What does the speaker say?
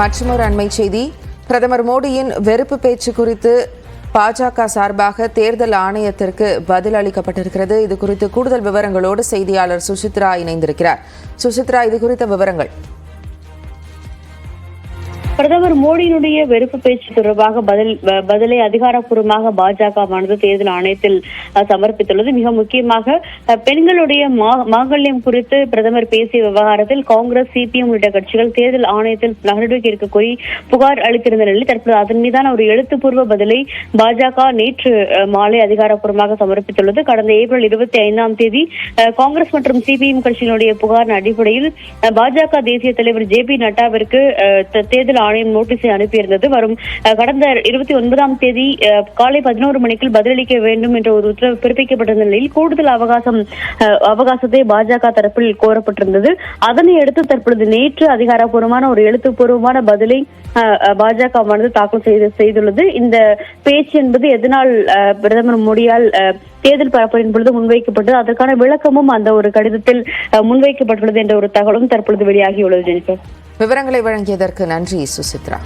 மற்றொரு அண்மை செய்தி. பிரதமர் மோடியின் வெறுப்பு பேச்சு குறித்து பாஜக சார்பாக தேர்தல் ஆணையத்திற்கு பதில் அளிக்கப்பட்டிருக்கிறது. இது குறித்து கூடுதல் விவரங்களோடு செய்தியாளர் சுசித்ரா இணைந்திருக்கிறார். சுசித்ரா இது குறித்த விவரங்கள். பிரதமர் மோடியினுடைய வெறுப்பு பேச்சு தொடர்பாக பதில் பதிலை அதிகாரப்பூர்வமாக பாஜகவானது தேர்தல் ஆணையத்தில் சமர்ப்பித்துள்ளது. மிக முக்கியமாக பெண்களுடைய மாங்கல்யம் குறித்து பிரதமர் பேசிய விவகாரத்தில் காங்கிரஸ் சிபிஎம் உள்ளிட்ட கட்சிகள் தேர்தல் ஆணையத்தில் நடவடிக்கை எடுக்க கோரி புகார் அளித்திருந்த நிலையில் தற்போது அதன் மீதான ஒரு எழுத்துப்பூர்வ பதிலை பாஜக நேற்று மாலை அதிகாரப்பூர்வமாக சமர்ப்பித்துள்ளது. கடந்த ஏப்ரல் இருபத்தி ஐந்தாம் தேதி காங்கிரஸ் மற்றும் சிபிஎம் கட்சியினுடைய புகாரின் அடிப்படையில் பாஜக தேசிய தலைவர் ஜே பி நட்டாவிற்கு தேர்தல் ஆணையம் நோட்டீஸை அனுப்பியிருந்தது. வரும் கடந்த இருபத்தி ஒன்பதாம் தேதி காலை பதினோரு மணிக்குள் பதிலளிக்க வேண்டும் என்ற ஒரு உத்தரவு பிறப்பிக்கப்பட்டிருந்த நிலையில் கூடுதல் அவகாசம் அவகாசத்தை பாஜக தரப்பில் கோரப்பட்டிருந்தது. அதனை அடுத்து தற்பொழுது நேற்று அதிகாரப்பூர்வமான ஒரு எழுத்துப்பூர்வமான பதிலை பாஜகவானது தாக்கல் செய்து செய்துள்ளது. இந்த பேச்சு என்பது எதனால் அஹ், பிரதமர் மோடியால் அஹ், தேர்தல் பரப்புரின் பொழுது முன்வைக்கப்பட்டது. அதற்கான விளக்கமும் அந்த ஒரு கடிதத்தில் அஹ், முன்வைக்கப்பட்டுள்ளது என்ற ஒரு தகவலும் தற்பொழுது வெளியாகியுள்ளது ஜெனிஃபர். விவரங்களை வழங்கியதற்கு நன்றி சுசித்ரா.